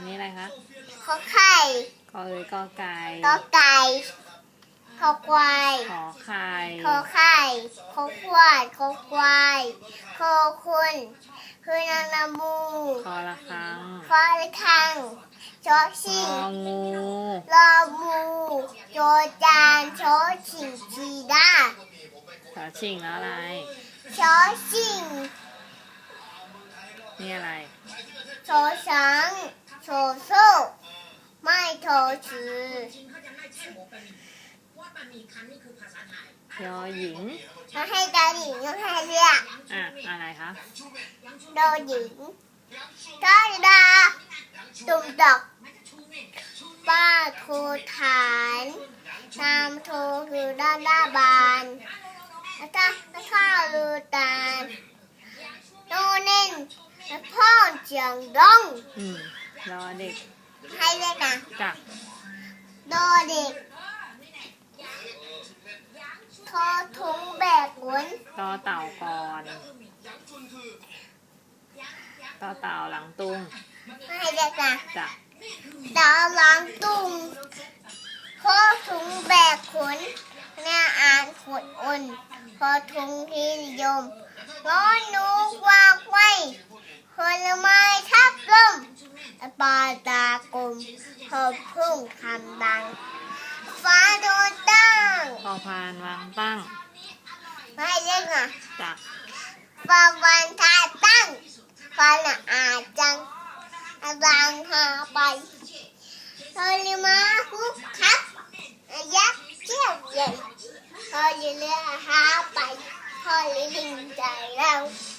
อันนี้อะไรคะขอไข่กอเอยกอไก่กอไก่ขอควายขอไข่ขอไข่ขอควายขอควายขอคุณคือนางนามูคอละครังฟอระคังชอชิงงองูรอมูโจจานชอชิงชีดาชอชิงแล้วอะไรชอชิงนี่อะไรชอช้าง ชอโซ่ไม่ชอชือยอหญิงต้องให้ดาหญิงต้องให้เรียกอะ อะไรคะโดหญิงดาดาตุ่มดอกป้าโทฐานนามโทคือด้านด้าบานแล้วก็แล้วข้าวลูตาลโนเน่นแล้วพ่อเจียงดงอืม รอเด็กให้เรียกนะจ้ะโดเด็กทอทุงแบกหวนต่อเต่าก่อนต่อเต่าหลังตุงให้เรียกนะจ้ะดาวหลังตุงทอทุงแบกขนแม่อ่านขดอ่นทอทุงที่นิยมร้อนหนูวากไว้ผลไม้ทับลม ปลาตากลมพอพุ่งคำดัง ฟ้าโดนตั้งพอพานวางตั้งให้เรียกนะจ้ะฟาวันทาตั้งฟันอาจังอาบังหาไปเธอลิมาฮุกครับยักษ์เชี่ยวเย็นเธอลิเลือหาไปเธอลิลิงใจเราอ